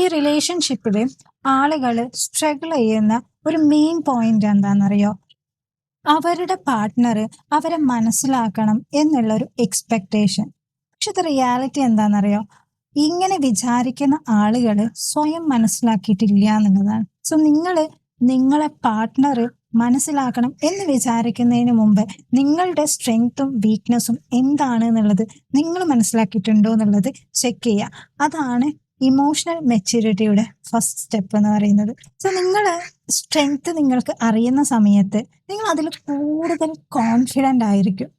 ഈ റിലേഷൻഷിപ്പിൽ ആളുകൾ സ്ട്രഗിൾ ചെയ്യുന്ന ഒരു മെയിൻ പോയിന്റ് എന്താണെന്നറിയോ? അവരുടെ പാർട്ട്ണർ അവരെ മനസ്സിലാക്കണം എന്നുള്ള ഒരു എക്സ്പെക്ടേഷൻ പക്ഷെ ഇത് റിയാലിറ്റി എന്താണെന്നറിയോ? ഇങ്ങനെ വിചാരിക്കുന്ന ആളുകൾ സ്വയം മനസ്സിലാക്കിയിട്ടില്ല എന്നുള്ളതാണ്. സോ നിങ്ങൾ നിങ്ങളെ പാർട്ട്ണർ മനസ്സിലാക്കണം എന്ന് വിചാരിക്കുന്നതിന് മുമ്പ് നിങ്ങളുടെ സ്ട്രെങ്ത്തും വീക്ക്നെസ്സും എന്താണ് എന്നുള്ളത് നിങ്ങൾ മനസ്സിലാക്കിയിട്ടുണ്ടോ എന്നുള്ളത് ചെക്ക് ചെയ്യുക. അതാണ് ഇമോഷണൽ മെച്യൂരിറ്റിയുടെ ഫസ്റ്റ് സ്റ്റെപ്പ് എന്ന് പറയുന്നത്. സോ നിങ്ങൾ സ്ട്രെങ്ത് നിങ്ങൾക്ക് അറിയുന്ന സമയത്ത് നിങ്ങൾ അതിൽ കൂടുതൽ കോൺഫിഡന്റ് ആയിരിക്കും.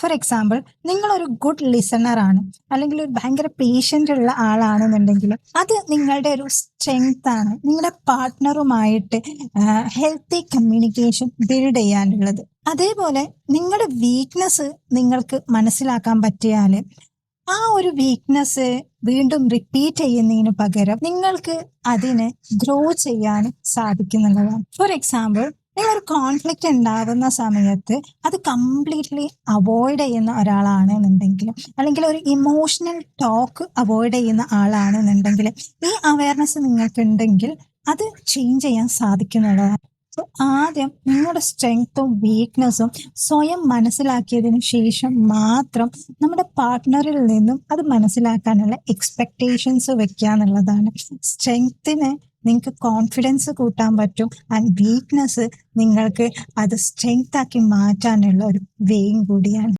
ഫോർ എക്സാമ്പിൾ നിങ്ങളൊരു ഗുഡ് ലിസണർ ആണ് അല്ലെങ്കിൽ ഒരു ഭയങ്കര പേഷ്യന്റ് ഉള്ള ആളാണെന്നുണ്ടെങ്കിൽ അത് നിങ്ങളുടെ ഒരു സ്ട്രെങ്ത് ആണ്. നിങ്ങളുടെ പാർട്ട്ണറുമായിട്ട് ഹെൽത്തി കമ്മ്യൂണിക്കേഷൻ ബിൽഡ് ചെയ്യാനുള്ളത്. അതേപോലെ നിങ്ങളുടെ വീക്ക്നെസ് നിങ്ങൾക്ക് മനസ്സിലാക്കാൻ പറ്റിയാൽ ആ ഒരു വീക്ക്നെസ് വീണ്ടും റിപ്പീറ്റ് ചെയ്യുന്നതിന് പകരം നിങ്ങൾക്ക് അതിനെ ഗ്രോ ചെയ്യാൻ സാധിക്കുന്നുള്ളതാണ്. ഫോർ എക്സാമ്പിൾ നിങ്ങളൊരു കോൺഫ്ലിക്റ്റ് ഉണ്ടാകുന്ന സമയത്ത് അത് കംപ്ലീറ്റ്ലി അവോയ്ഡ് ചെയ്യുന്ന ഒരാളാണെന്നുണ്ടെങ്കിൽ അല്ലെങ്കിൽ ഒരു ഇമോഷണൽ ടോക്ക് അവോയ്ഡ് ചെയ്യുന്ന ആളാണെന്നുണ്ടെങ്കിൽ ഈ അവയർനെസ് നിങ്ങൾക്കുണ്ടെങ്കിൽ അത് ചേഞ്ച് ചെയ്യാൻ സാധിക്കുന്നുള്ളതാണ്. സോ ആദ്യം നിങ്ങളുടെ സ്ട്രെങ്ത്തും വീക്ക്നെസ്സും സ്വയം മനസ്സിലാക്കിയതിനു ശേഷം മാത്രം നമ്മുടെ പാർട്ട്ണറിൽ നിന്നും അത് മനസ്സിലാക്കാനുള്ള എക്സ്പെക്റ്റേഷൻസ് വെക്കുക എന്നുള്ളതാണ് സ്ട്രെങ്ത്തിന് നിങ്ങൾക്ക് കോൺഫിഡൻസ് കൂട്ടാൻ പറ്റും ആൻഡ് വീക്ക്നെസ് നിങ്ങൾക്ക് അത് സ്ട്രെങ്ത് ആക്കി മാറ്റാനുള്ള ഒരു വേയും കൂടിയാണ്.